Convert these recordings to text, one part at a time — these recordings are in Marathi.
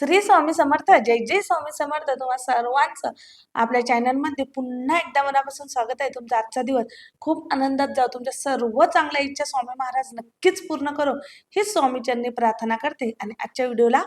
श्री स्वामी समर्थ जय जय स्वामी समर्थ तुम्हा सर्वांचं आपल्या चॅनलमध्ये पुन्हा एकदा मनापासून स्वागत आहे. तुमचा आजचा दिवस खूप आनंदात जाऊ तुमच्या सर्व चांगल्या इच्छा स्वामी महाराज नक्कीच पूर्ण करो. ही स्वामीचरणी प्रार्थना करते आणि आजच्या व्हिडिओला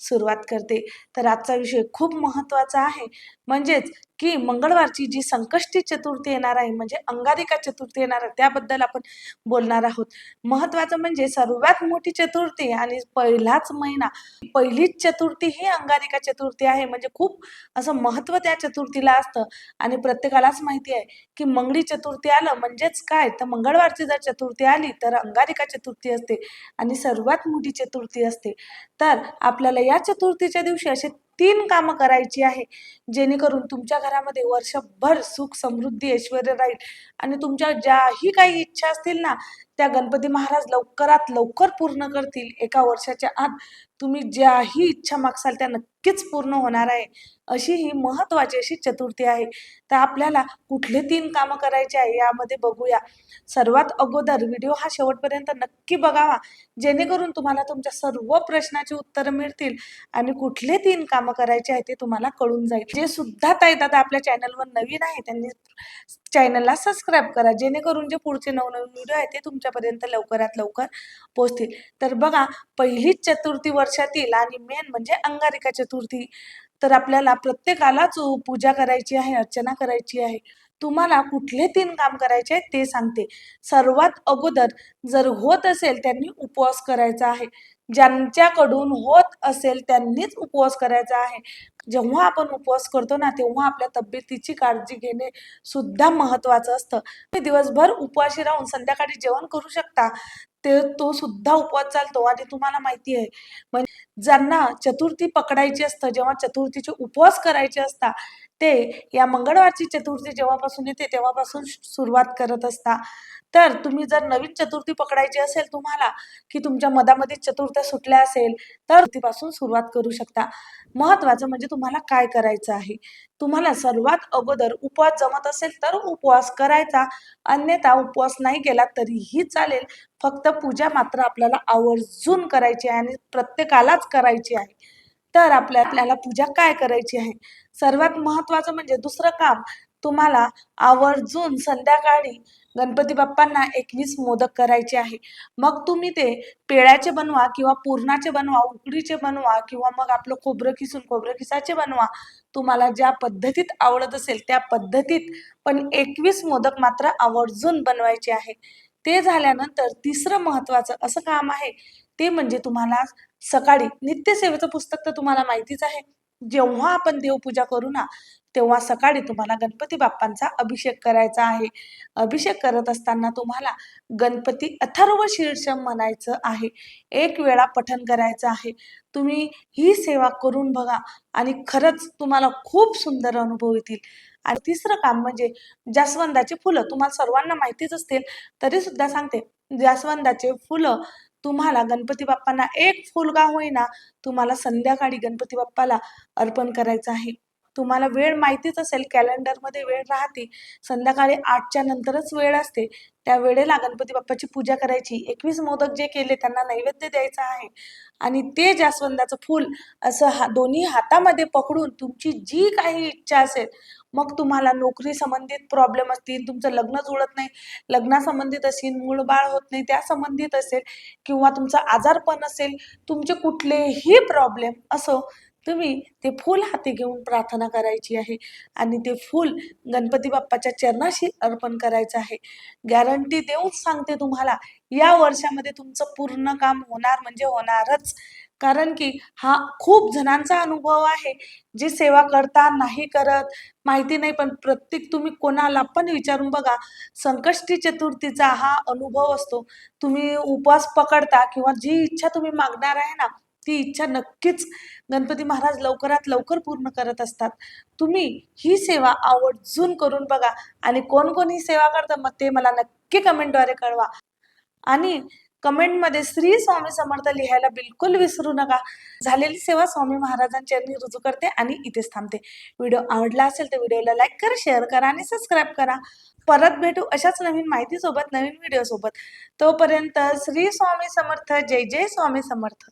सुरुवात करते. तर आजचा विषय खूप महत्त्वाचा आहे. म्हणजेच की मंगळवारची जी संकष्टी चतुर्थी येणार आहे म्हणजे अंगारिका चतुर्थी येणार आहे त्याबद्दल आपण बोलणार आहोत. महत्वाचं म्हणजे सर्वात मोठी चतुर्थी आणि पहिलाच महिना पहिलीच चतुर्थी ही अंगारिका चतुर्थी आहे. म्हणजे खूप असं महत्त्व त्या चतुर्थीला असतं. आणि प्रत्येकालाच माहिती आहे की मंगळी चतुर्थी आलं म्हणजेच काय? तर मंगळवारची जर चतुर्थी आली तर अंगारिका चतुर्थी असते आणि सर्वात मोठी चतुर्थी असते. तर आपल्याला या चतुर्थीच्या दिवशी असे तीन कामं करायची आहे. जेणेकरून तुमच्या घरामध्ये वर्षभर सुख समृद्धी ऐश्वर राहील. आणि तुमच्या ज्याही काही इच्छा असतील ना त्या गणपती महाराज लवकरात लवकर पूर्ण करतील एका वर्षाच्या आत. तुम्ही ज्याही इच्छा मागसाल त्या नक्कीच पूर्ण होणार आहे. अशी ही महत्त्वाची अशी चतुर्थी आहे. तर आपल्याला कुठले तीन कामं करायचे आहे यामध्ये बघूया. सर्वात अगोदर व्हिडिओ हा शेवटपर्यंत नक्की बघावा. जेणेकरून तुम्हाला तुमच्या सर्व प्रश्नाची उत्तरं मिळतील आणि कुठले तीन कामं करायचे आहे ते तुम्हाला कळून जाईल. जे सुद्धा ताई दादा आपल्या चॅनलवर नवीन आहे त्यांनी चॅनलला सबस्क्राईब करा. जेणेकरून जे पुढचे नवनवीन व्हिडिओ आहे ते तुमच्या तुमच्यापर्यंत लवकरात लवकर पोचतील तर बघा पहिलीच चतुर्थी वर्षातील आणि मेन म्हणजे अंगारिका चतुर्थी. तर आपल्याला प्रत्येकालाच पूजा करायची आहे अर्चना करायची आहे. तुम्हाला कुठले तीन काम करायचे आहे ते सांगते. सर्वात अगोदर जर होत असेल त्यांनी उपवास करायचा आहे. ज्यांच्याकडून होत असेल त्यांनीच उपवास करायचा आहे. जेव्हा आपण उपवास करतो ना तेव्हा आपल्या तब्येतीची काळजी घेणे सुद्धा महत्वाचं असतं. तुम्ही दिवसभर उपवाशी राहून संध्याकाळी जेवण करू शकता. ते तो सुद्धा उपवास चालतो आणि तुम्हाला माहिती आहे. म्हणजे ज्यांना चतुर्थी पकडायची असतं जेव्हा चतुर्थीचे उपवास करायचे असतात ते या मंगळवारची चतुर्थी जेव्हापासून येते तेव्हापासून सुरुवात करत असता. तर तुम्ही जर नवीन चतुर्थी पकडायची असेल तुम्हाला की तुमच्या मधामध्ये चतुर्थ्या सुटल्या असेल तर तिपासून सुरुवात करू शकता. महत्वाचं म्हणजे तुम्हाला काय करायचं आहे? तुम्हाला सर्वात अगोदर उपवास जमत असेल तर उपवास करायचा. अन्यथा उपवास नाही केला तरीही चालेल. फक्त पूजा मात्र आपल्याला आवर्जून करायची आहे आणि प्रत्येकालाच करायची आहे. तर आपल्या आपल्याला पूजा काय करायची आहे? सर्वात महत्वाचं म्हणजे दुसरं काम तुम्हाला आवर्जून संध्याकाळी गणपती बाप्पांना एकवीस मोदक करायचे आहे. मग तुम्ही ते पेळ्याचे बनवा किंवा पूर्णाचे बनवा उकडीचे बनवा किंवा मग आपलं खोबरं किसून खोबरं किसाचे बनवा. तुम्हाला ज्या पद्धतीत आवडत असेल त्या पद्धतीत पण एकवीस मोदक मात्र आवर्जून बनवायचे आहे. ते झाल्यानंतर तिसरं महत्वाचं असं काम आहे ते म्हणजे तुम्हाला सकाळी नित्यसेवेचं पुस्तक तर तुम्हाला माहितीच आहे. जेव्हा आपण देवपूजा करू ना तेव्हा सकाळी तुम्हाला गणपती बाप्पांचा अभिषेक करायचा आहे. अभिषेक करत असताना तुम्हाला गणपती अथर्व शीर्षम म्हणायचं आहे. एक वेळा पठन करायचं आहे. तुम्ही ही सेवा करून बघा आणि खरंच तुम्हाला खूप सुंदर अनुभव येतील. आणि तिसरं काम म्हणजे जास्वंदाची फुलं तुम्हाला सर्वांना माहितीच असतील तरी सुद्धा सांगते. जास्वंदाचे फुलं तुम्हाला गणपती बाप्पांना एक फुल का होईना तुम्हाला संध्याकाळी गणपती बाप्पाला अर्पण करायचं आहे. तुम्हाला वेळ माहितीच असेल कॅलेंडरमध्ये वेळ राहते. संध्याकाळी आठच्या नंतरच वेळ असते. त्या वेळेला गणपती बाप्पाची पूजा करायची. एकवीस मोदक जे केले त्यांना नैवेद्य द्यायचा आहे. आणि ते जास्वंदाचं फूल असं हा दोन्ही हातामध्ये पकडून तुमची जी काही इच्छा असेल मग तुम्हाला नोकरी संबंधित प्रॉब्लेम असतील तुमचं लग्न जुळत नाही लग्नासंबंधित असेल मूळ बाळ होत नाही त्या संबंधित असेल किंवा तुमचा आजारपण असेल तुमचे कुठलेही प्रॉब्लेम असो तुम्ही ते फूल हाती घेऊन प्रार्थना करायची आहे आणि ते फूल गणपती बाप्पाच्या चरणाशी अर्पण करायचं आहे. गॅरंटी देऊन सांगते तुम्हाला या वर्षामध्ये तुमचं पूर्ण काम होणार म्हणजे होणारच. कारण की हा खूप जणांचा अनुभव आहे जे सेवा करता नाही करत माहिती नाही पण प्रत्येक तुम्ही कोणाला पण विचारून बघा संकष्टी चतुर्थीचा हा अनुभव असतो. तुम्ही उपवास पकडता किंवा जी इच्छा तुम्ही मागणार आहे ना ती इच्छा नक्कीच गणपती महाराज लवकरात लवकर पूर्ण करत असतात. तुम्ही ही सेवा आवर्जून करून बघा आणि कोण कोण ही सेवा करतं मग ते मला नक्की कमेंटद्वारे कळवा. आणि कमेंटमध्ये श्री स्वामी समर्थ लिहायला बिलकुल विसरू नका. झालेली सेवा स्वामी महाराजांच्या रुजू करते आणि इथेच थांबते. व्हिडिओ आवडला असेल तर व्हिडिओला लाईक करा शेअर करा आणि सबस्क्राईब करा. परत भेटू अशाच नवीन माहितीसोबत नवीन व्हिडिओसोबत. तोपर्यंत श्री स्वामी समर्थ जय जय स्वामी समर्थ.